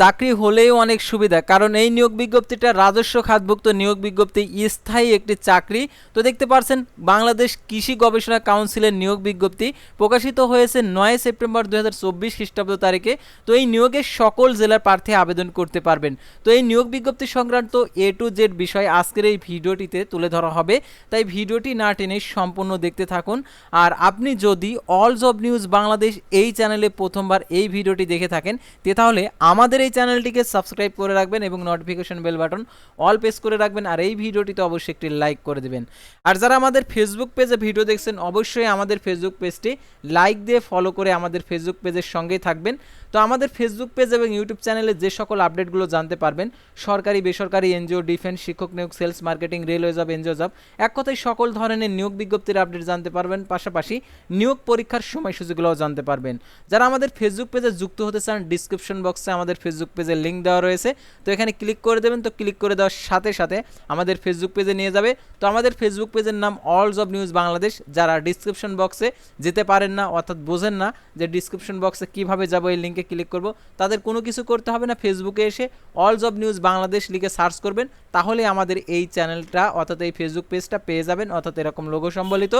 চাকরি হলেই অনেক সুবিধা, কারণ এই নিয়োগ বিজ্ঞপ্তিটা রাজস্ব খাতভুক্ত নিয়োগ বিজ্ঞপ্তি স্থায়ী একটি চাকরি। তো দেখতে পারছেন, বাংলাদেশ কৃষি গবেষণা কাউন্সিলের নিয়োগ বিজ্ঞপ্তি প্রকাশিত হয়েছে নয় সেপ্টেম্বর দু হাজার চব্বিশ খ্রিস্টাব্দ তারিখে। তো এই নিয়োগের সকল জেলার প্রার্থী আবেদন করতে পারবেন। তো এই নিয়োগ বিজ্ঞপ্তি সংক্রান্ত এ টু জেড বিষয় আজকের এই ভিডিওটিতে তুলে ধরা হবে। তাই ভিডিওটি না টেনে সম্পূর্ণ দেখতে থাকুন। আর আপনি যদি অল জব নিউজ বাংলাদেশ এই চ্যানেলে প্রথমবার এই ভিডিওটি দেখে থাকেন তাহলে আমাদের এই চ্যানেলটিকে সাবস্ক্রাইব করে রাখবেন এবং notification bell button all press করে রাখবেন আর এই ভিডিওটিতে অবশ্যই একটি লাইক করে দেবেন। আর যারা আমাদের ফেসবুক পেজে ভিডিও দেখছেন, অবশ্যই আমাদের ফেসবুক পেজটি লাইক দিয়ে ফলো করে আমাদের ফেসবুক পেজের সঙ্গেই থাকবেন। তো আমাদের ফেসবুক পেজ এবং ইউটিউব চ্যানেলে যে সকল আপডেটগুলো জানতে পারবেন, সরকারি, বেসরকারি এনজিও ডিফেন্স শিক্ষক নিয়োগ sales marketing railway job NGO job এক কথায় সকল ধরনের নিয়োগ বিজ্ঞপ্তির আপডেট জানতে পারবেন। পাশাপাশি নিয়োগ পরীক্ষার সময়সূচিগুলোও জানতে পারবেন। যারা আমাদের ফেসবুক পেজে যুক্ত হতে চান ডিসক্রিপশন বক্সে আমাদের ফেসবুক পেজের লিঙ্ক দেওয়া রয়েছে। তো এখানে ক্লিক করে দেবেন, তো ক্লিক করে দেওয়ার সাথে সাথে আমাদের ফেসবুক পেজে নিয়ে যাবে। তো আমাদের ফেসবুক পেজের নাম অল জব নিউজ বাংলাদেশ যারা ডিসক্রিপশন বক্সে যেতে পারেন না, অর্থাৎ বোঝেন না যে ডিসক্রিপশন বক্সে কীভাবে যাব, এই লিঙ্কে ক্লিক করব, তাদের কোনো কিছু করতে হবে না। ফেসবুকে এসে অল জব নিউজ বাংলাদেশ লিখে সার্চ করবেন, তাহলে আমাদের এই চ্যানেলটা অর্থাৎ এই ফেসবুক পেজটা পেয়ে যাবেন, অর্থাৎ এরকম লোগো সম্বলিত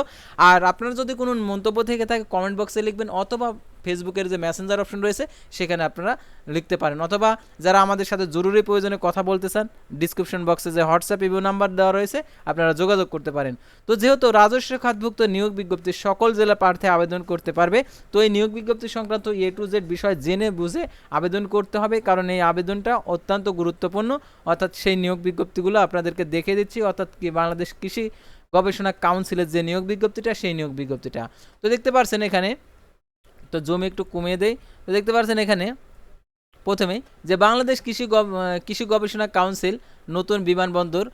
আর আপনার যদি কোনো মন্তব্য থেকে থাকে কমেন্ট বক্সে লিখবেন, অথবা ফেসবুকের যে মেসেঞ্জার অপশন রয়েছে, সেখানে আপনারা লিখতে পারেন। অথবা যারা আমাদের সাথে জরুরি প্রয়োজনে কথা বলতে চান ডিসক্রিপশন বক্সে যে হোয়াটসঅ্যাপ ইভো নাম্বার দেওয়া রয়েছে, আপনারা যোগাযোগ করতে পারেন। তো যেহেতু রাজস্ব খাতভুক্ত নিয়োগ বিজ্ঞপ্তি সকল জেলা প্রার্থী আবেদন করতে পারবে, তো এই নিয়োগ বিজ্ঞপ্তি সংক্রান্ত এ টু জেড বিষয় জেনে বুঝে আবেদন করতে হবে, কারণ এই আবেদনটা অত্যন্ত গুরুত্বপূর্ণ। অর্থাৎ সেই নিয়োগ বিজ্ঞপ্তিগুলো আপনাদেরকে দেখে দিচ্ছি, অর্থাৎ কি বাংলাদেশ কৃষি গবেষণা কাউন্সিলের যে নিয়োগ বিজ্ঞপ্তিটা, সেই নিয়োগ বিজ্ঞপ্তিটা। তো দেখতে পারছেন এখানে তো জমি একটু কমিয়ে দেই। তো দেখতে পাচ্ছেন এখানে প্রথমেই যে বাংলাদেশ কৃষি কৃষি গবেষণা কাউন্সিল নতুন বিমানবন্দর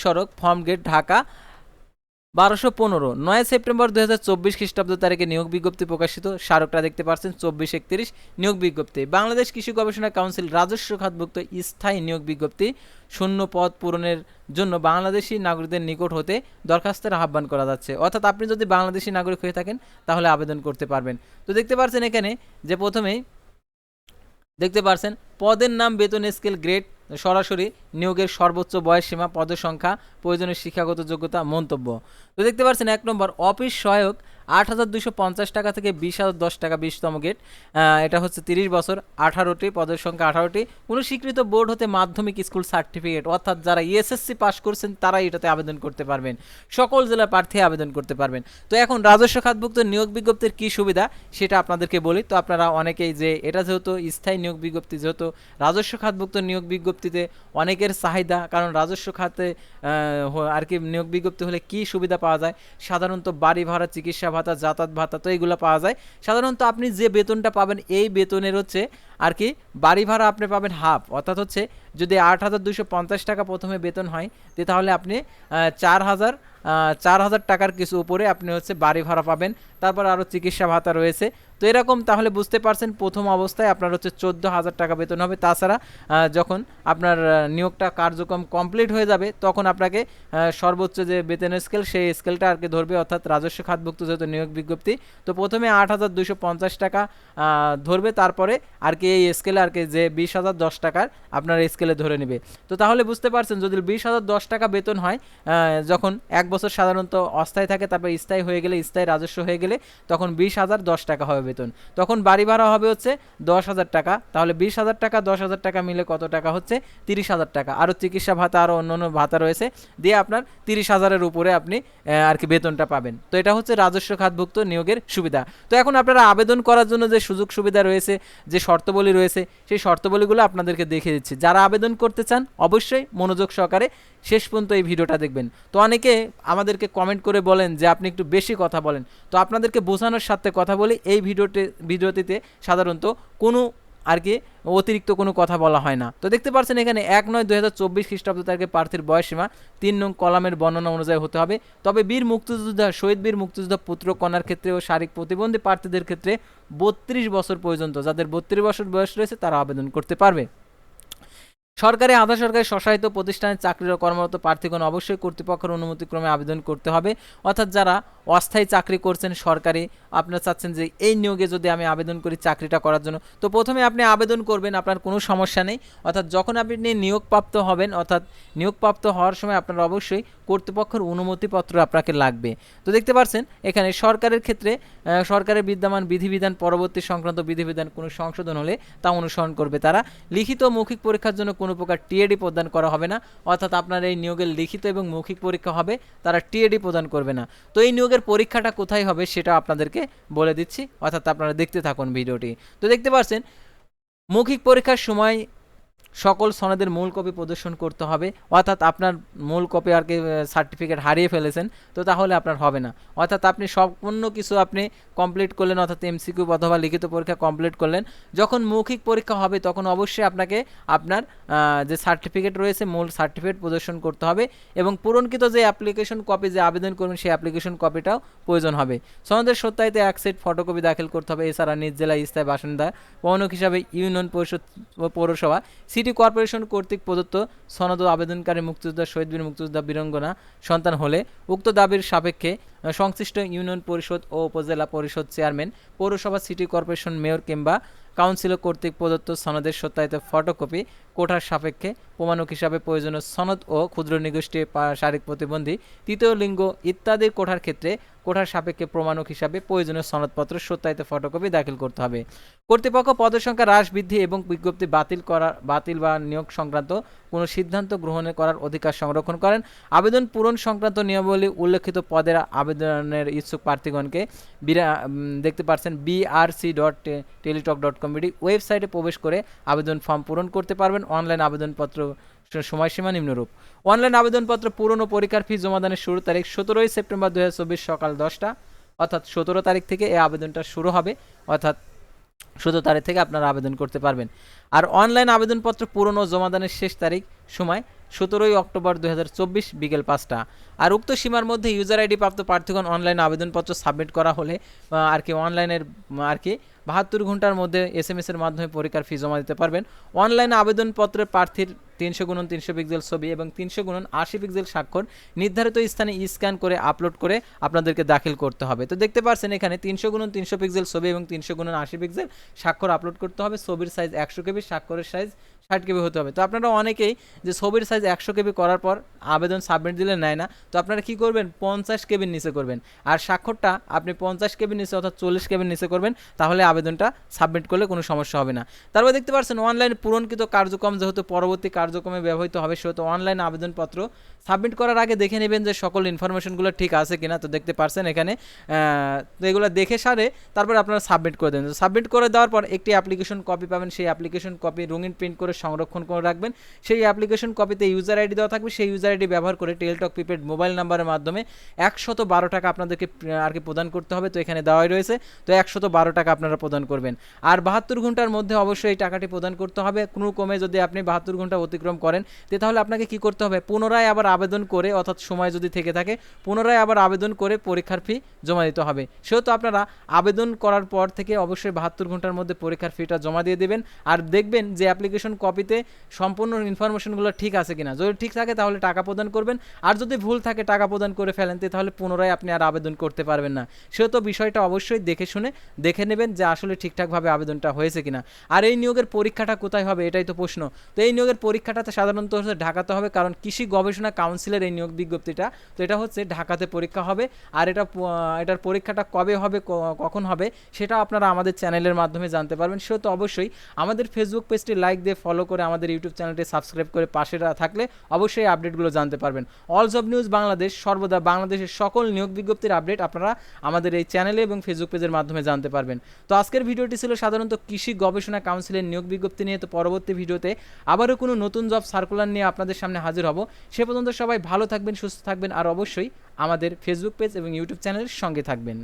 সড়ক, ফর্ম গেট, ঢাকা। বারোশো পনেরো, নয় সেপ্টেম্বর দু হাজার চব্বিশ খ্রিস্টাব্দ তারিখে নিয়োগ বিজ্ঞপ্তি প্রকাশিত। স্মারকটা দেখতে পাচ্ছেন চব্বিশ একত্রিশ নিয়োগ বিজ্ঞপ্তি। বাংলাদেশ কৃষি গবেষণা কাউন্সিল রাজস্ব খাতভুক্ত স্থায়ী নিয়োগ বিজ্ঞপ্তি শূন্য পদ পূরণের জন্য বাংলাদেশি নাগরিকদের নিকট হতে দরখাস্তের আহ্বান করা যাচ্ছে। অর্থাৎ আপনি যদি বাংলাদেশি নাগরিক হয়ে থাকেন, তাহলে আবেদন করতে পারবেন। তো দেখতে পাচ্ছেন এখানে যে প্রথমেই দেখতে পারছেন পদের নাম বেতন স্কেল গ্রেড সরাসরি নিয়োগের সর্বোচ্চ বয়স সীমা পদের সংখ্যা, প্রয়োজনীয় শিক্ষাগত যোগ্যতা, মন্তব্য। তো দেখতে পাচ্ছেন এক নম্বর, অফিস সহায়ক আট হাজার দুশো পঞ্চাশ টাকা থেকে বিশ হাজার দশ টাকা বিশতম গেট। এটা হচ্ছে তিরিশ বছর, আঠারোটি, পদের সংখ্যা আঠারোটি। কোনো স্বীকৃত বোর্ড হতে মাধ্যমিক স্কুল সার্টিফিকেট, অর্থাৎ যারা ইএসএসসি পাস করছেন তারাই এটাতে আবেদন করতে পারবেন। সকল জেলা প্রার্থী আবেদন করতে পারবেন। তো এখন রাজস্ব খাতভুক্ত নিয়োগ বিজ্ঞপ্তির কী সুবিধা, সেটা আপনাদেরকে বলি। তো আপনারা অনেকেই যে, এটা যেহেতু স্থায়ী নিয়োগ বিজ্ঞপ্তি, যেহেতু রাজস্ব খাতভুক্ত নিয়োগ বিজ্ঞপ্তিতে অনেকের চাহিদা, কারণ রাজস্ব খাতে আর কি নিয়োগ বিজ্ঞপ্তি হলে কি সুবিধা পাওয়া যায়? সাধারণত বাড়ি ভাড়া, চিকিৎসা ভাতা, যাতায়াত ভাতা তো এইগুলো পাওয়া যায়। সাধারণত আপনি যে বেতনটা পাবেন, এই বেতনের হচ্ছে আর কি, বাড়ি ভাড়া আপনি পাবেন হাফ। অর্থাৎ হচ্ছে যদি আট হাজার দুশো পঞ্চাশ টাকা প্রথমে বেতন হয় তাহলে আপনি চার হাজার চার হাজার টাকার কিছু উপরে আপনি হচ্ছে বাড়ি ভাড়া পাবেন। তারপর আরও চিকিৎসা ভাতা রয়েছে। তো এরকম তাহলে বুঝতে পারছেন প্রথম অবস্থায় আপনার হচ্ছে চোদ্দ হাজার টাকা বেতন হবে। তাছাড়া যখন আপনার নিয়োগটা কার্যক্রম কমপ্লিট হয়ে যাবে, তখন আপনাকে সর্বোচ্চ যে বেতনের স্কেল সেই স্কেলটা আর কি ধরবে। অর্থাৎ রাজস্ব খাতভুক্ত যেহেতু নিয়োগ বিজ্ঞপ্তি, তো প্রথমে আট হাজার দুশো পঞ্চাশ টাকা ধরবে। তারপরে আর কি এই স্কেলে আর কি যে বিশ হাজার দশ টাকার আপনার স্কেলে ধরে নেবে। তো তাহলে বুঝতে পারছেন, যদি বিশ হাজার দশ টাকা বেতন হয় যখন এক বছর সাধারণত অস্থায়ী থাকে, তারপর স্থায়ী হয়ে গেলে, স্থায়ী রাজস্ব হয়ে গেলে, তখন বিশ হাজার দশ টাকা হবে বেতন। তখন বাড়ি ভাড়া হবে হচ্ছে দশ হাজার টাকা। তাহলে বিশ হাজার টাকা, দশ হাজার টাকা মিলে কত টাকা হচ্ছে? তিরিশ হাজার টাকা। আরও চিকিৎসা ভাতা আরও অন্য অন্য ভাতা রয়েছে, দিয়ে আপনার তিরিশ হাজারের উপরে আপনি আর কি বেতনটা পাবেন। তো এটা হচ্ছে রাজস্ব খাতভুক্ত নিয়োগের সুবিধা। তো এখন আপনারা আবেদন করার জন্য যে সুযোগ সুবিধা রয়েছে, যে শর্তাবলী রয়েছে, সেই শর্তাবলীগুলো আপনাদেরকে দেখে দিচ্ছি। যারা আবেদন করতে চান, অবশ্যই মনোযোগ সহকারে শেষ পর্যন্ত এই ভিডিওটা দেখবেন। তো অনেকে আমাদেরকে কমেন্ট করে বলেন যে, আপনি একটু বেশি কথা বলেন। তো আপনাদেরকে বোঝানোর সাথে কথা বলি এই ভিডিওতে ভিডিওটিতে সাধারণত কোনো আর কি অতিরিক্ত কোনো কথা বলা হয় না। তো দেখতে পাচ্ছেন এখানে এক নয় দুই হাজার চব্বিশ খ্রিস্টাব্দ তারিখে প্রার্থীর বয়সীমা তিন নং কলামের বর্ণনা অনুযায়ী হতে হবে। তবে বীর মুক্তিযোদ্ধা, শহীদ বীর মুক্তিযোদ্ধা পুত্র কন্যার ক্ষেত্রে ও শারীরিক প্রতিবন্ধী প্রার্থীদের ক্ষেত্রে বত্রিশ বছর পর্যন্ত যাদের বত্রিশ বছর বয়স রয়েছে তারা আবেদন করতে পারবে। সরকারি আধা সরকারি স্বশাসিত প্রতিষ্ঠানে চাকরির কর্মরত প্রার্থীগণ অবশ্যই কর্তৃপক্ষের অনুমতিক্রমে আবেদন করতে হবে। অর্থাৎ যারা অস্থায়ী চাকরি করছেন সরকারি, আপনারা চাচ্ছেন যে এই নিয়োগে যদি আমি আবেদন করি চাকরিটা করার জন্য। তো প্রথমে আপনি আবেদন করবেন, আপনার কোনো সমস্যা নেই। অর্থাৎ যখন আপনি নিয়োগপ্রাপ্ত হবেন, অর্থাৎ নিয়োগপ্রাপ্ত হওয়ার সময় আপনার অবশ্যই কর্তৃপক্ষের অনুমতিপত্র আপনাকে লাগবে। তো দেখতে পাচ্ছেন এখানে সরকারের ক্ষেত্রে সরকারের বিদ্যমান বিধিবিধান, পরবর্তী সংক্রান্ত বিধিবিধান কোনো সংশোধন হলে তা অনুসরণ করবে তারা। লিখিত মৌখিক পরীক্ষার জন্য কোনো প্রকার টিএডি প্রদান করা হবে না। অর্থাৎ আপনার এই নিয়োগের লিখিত এবং মৌখিক পরীক্ষা হবে, তারা টিএডি প্রদান করবে না। তো এই নিয়োগের পরীক্ষাটা কোথায় হবে সেটা আপনাদেরকে বলে দিচ্ছি। অর্থাৎ আপনারা দেখতে থাকুন ভিডিওটি। তো দেখতে পাচ্ছেন, মৌখিক পরীক্ষার সময় সকল সনদের মূল কপি প্রদর্শন করতে হবে। অর্থাৎ আপনার মূল কপি আর কি সার্টিফিকেট হারিয়ে ফেলেছেন, তো তাহলে আপনার হবে না। অর্থাৎ আপনি সম্পূর্ণ কিছু আপনি কমপ্লিট করলেন, অর্থাৎ এমসিকিউ অথবা লিখিত পরীক্ষা কমপ্লিট করলেন। যখন মৌখিক পরীক্ষা হবে, তখন অবশ্যই আপনাকে আপনার যে সার্টিফিকেট রয়েছে, মূল সার্টিফিকেট প্রদর্শন করতে হবে এবং পূরণকৃত যে অ্যাপ্লিকেশন কপি যে আবেদন করবেন, সেই অ্যাপ্লিকেশন কপিটাও প্রয়োজন হবে। সনদের সত্যায়িত এক সেট ফটোকপি দাখিল করতে হবে, এছাড়া নিজ জেলায় স্থায়ী বাসিন্দা পৌনক হিসাবে ইউনিয়ন পরিষদ পৌরসভা সিটি কর্পোরেশন কর্তৃক প্রদত্ত সনদ ও আবেদনকারী মুক্তিযোদ্ধা শহীদ বীর মুক্তিযোদ্ধা বীরঙ্গনা সন্তান হলে উক্ত দাবির সাপেক্ষে সংশ্লিষ্ট ইউনিয়ন পরিষদ ও উপজেলা পরিষদ চেয়ারম্যান, পৌরসভা, সিটি কর্পোরেশন মেয়র কিংবা কাউন্সিল কর্তৃক প্রদত্ত সনদের সত্যায়িত ফটোকপি কোঠার সাপেক্ষে প্রমাণক হিসাবে প্রয়োজনীয় সনদ ও ক্ষুদ্র নিগোষ্ঠী শারীরিক প্রতিবন্ধী, তৃতীয় লিঙ্গ ইত্যাদির কোঠার ক্ষেত্রে কোঠার সাপেক্ষে প্রমাণক হিসাবে প্রয়োজনীয় সনদপত্র সত্যায়িত ফটোকপি দাখিল করতে হবে। কর্তৃপক্ষ পদের সংখ্যা হ্রাস, বৃদ্ধি এবং বিজ্ঞপ্তি বাতিল করা বাতিল বা নিয়োগ সংক্রান্ত কোনো সিদ্ধান্ত গ্রহণের করার অধিকার সংরক্ষণ করেন। আবেদন পূরণ সংক্রান্ত নিয়মাবলী উল্লেখিত পদের আবেদনের ইচ্ছুক প্রার্থীগণকে বিরা দেখতে পাচ্ছেন BRC dot Teletalk dot comedy ওয়েবসাইটে প্রবেশ করে আবেদন ফর্ম পূরণ করতে পারবেন। অনলাইন আবেদনপত্র সময়সীমা নিম্নরূপ। অনলাইন আবেদনপত্র পূরণ ও পরীক্ষার ফি জমাদানের শুরু তারিখ সতেরোই সেপ্টেম্বর দু হাজার চব্বিশ সকাল দশটা। অর্থাৎ সতেরো তারিখ থেকে এই আবেদনটা শুরু হবে। অর্থাৎ সতেরো তারিখ থেকে আপনারা আবেদন করতে পারবেন। আর অনলাইন আবেদনপত্র পূরণ ও জমাদানের শেষ তারিখ সময় সতেরোই অক্টোবর দু হাজার চব্বিশ বিকেল পাঁচটা। আর উক্ত সীমার মধ্যে ইউজার আইডি প্রাপ্ত প্রার্থীগণ অনলাইন আবেদনপত্র সাবমিট করা হলে আর কি অনলাইনের আর কি বাহাত্তর ঘণ্টার মধ্যে এস এম এর মাধ্যমে পরীক্ষার ফি জমা দিতে পারবেন। অনলাইন আবেদনপত্রে প্রার্থীর তিনশো গুণন তিনশো পিক্সেল ছবি এবং তিনশো গুণন আশি পিক্সেল স্বাক্ষর নির্ধারিত স্থানে স্ক্যান করে আপলোড করে আপনাদেরকে দাখিল করতে হবে। তো দেখতে পাচ্ছেন এখানে তিনশো গুণন তিনশো পিক্সেল ছবি এবং তিনশো গুণন আশি পিক্সেল স্বাক্ষর আপলোড করতে হবে। ছবির সাইজ একশো কেবি স্বাক্ষরের সাইজ ষাট কেবি হতে হবে। তো আপনারা অনেকেই যে ছবির সাইজ একশো কেবি করার পর আবেদন সাবমিট দিলে নেয় না। তো আপনারা কি করবেন? পঞ্চাশ কেবির নিচে করবেন। আর স্বাক্ষরটা আপনি পঞ্চাশ কেবির নিচে অর্থাৎ চল্লিশ কেবির নিচে করবেন, তাহলে আবেদনটা সাবমিট করলে কোনো সমস্যা হবে না। তারপর দেখতে পাচ্ছেন অনলাইন পূরণকৃত কার্যক্রম যেহেতু পরবর্তী কার্যক্রমে ব্যবহৃত হবে, সেহেতু অনলাইন আবেদনপত্র সাবমিট করার আগে দেখে নেবেন যে সকল ইনফরমেশনগুলো ঠিক আছে কিনা। তো দেখতে পারছেন এখানে তো এগুলো দেখে সারে তারপর আপনারা সাবমিট করে দেবেন। সাবমিট করে দেওয়ার পর একটি অ্যাপ্লিকেশন কপি পাবেন। সেই অ্যাপ্লিকেশন কপি রঙিন প্রিন্ট করে সংরক্ষণ করে রাখবেন। সেই অ্যাপ্লিকেশন কপিতে ইউজার আইডি দেওয়া থাকবে। সেই ইউজার আইডি ব্যবহার করে টেলটক প্রিপেড মোবাইল নাম্বারের মাধ্যমে একশত বারো টাকা আপনাদেরকে আর কি প্রদান করতে হবে। তো এখানে দেওয়াই রয়েছে। তো একশত বারো টাকা আপনারা প্রদান করবেন। আর বাহাত্তর ঘণ্টার মধ্যে অবশ্যই এই টাকাটি প্রদান করতে হবে। কোনো কমে যদি আপনি বাহাত্তর ঘণ্টা অতিক্রম করেন তাহলে আপনাকে কি করতে হবে? পুনরায় আবার আবেদন করে, অর্থাৎ সময় যদি থেকে থাকে, পুনরায় আবার আবেদন করে পরীক্ষার ফি জমা দিতে হবে। সেহেতু আপনারা আবেদন করার পর থেকে অবশ্যই বাহাত্তর ঘণ্টার মধ্যে পরীক্ষার ফিটা জমা দিয়ে দেবেন। আর দেখবেন যে অ্যাপ্লিকেশন কপিতে সম্পূর্ণ ইনফরমেশনগুলো ঠিক আছে কিনা। যদি ঠিক থাকে, তাহলে টাকা প্রদান করবেন। আর যদি ভুল থাকে, টাকা প্রদান করে ফেলেন তাহলে পুনরায় আপনি আর আবেদন করতে পারবেন না। সেহেতু বিষয়টা অবশ্যই দেখে শুনে, দেখে নেবেন যে আসলে ঠিকঠাকভাবে আবেদনটা হয়েছে কিনা। আর এই নিয়োগের পরীক্ষাটা কোথায় হবে, এটাই তো প্রশ্ন। তো এই নিয়োগের পরীক্ষাটাতে সাধারণত হচ্ছে ঢাকাতে হবে, কারণ কৃষি গবেষণা কাউন্সিলের এই নিয়োগ বিজ্ঞপ্তিটা। তো এটা হচ্ছে ঢাকাতে পরীক্ষা হবে। আর এটা এটার পরীক্ষাটা কবে হবে কখন হবে সেটা আপনারা আমাদের চ্যানেলের মাধ্যমে জানতে পারবেন। সেহেতু অবশ্যই আমাদের ফেসবুক পেজটি লাইক দিয়ে ফলো করে আমাদের ইউটিউব চ্যানেলটি সাবস্ক্রাইব করে পাশে থাকলে অবশ্যই আপডেটগুলো জানতে পারবেন। অল জব নিউজ বাংলাদেশ সর্বদা বাংলাদেশের সকল নিয়োগ বিজ্ঞপ্তির আপডেট আপনারা আমাদের এই চ্যানেলে এবং ফেসবুক পেজের মাধ্যমে জানতে পারবেন। তো আজকের ভিডিওটি ছিল সাধারণত কৃষি গবেষণা কাউন্সিলের নিয়োগ বিজ্ঞপ্তি নিয়ে। তো পরবর্তী ভিডিওতে আবারও কোনো নতুন জব সার্কুলার নিয়ে আপনাদের সামনে হাজির হব। সে পর্যন্ত সবাই ভালো থাকবেন, সুস্থ থাকবেন, আর অবশ্যই আমাদের ফেসবুক পেজ এবং ইউটিউব চ্যানেলের সঙ্গে থাকবেন।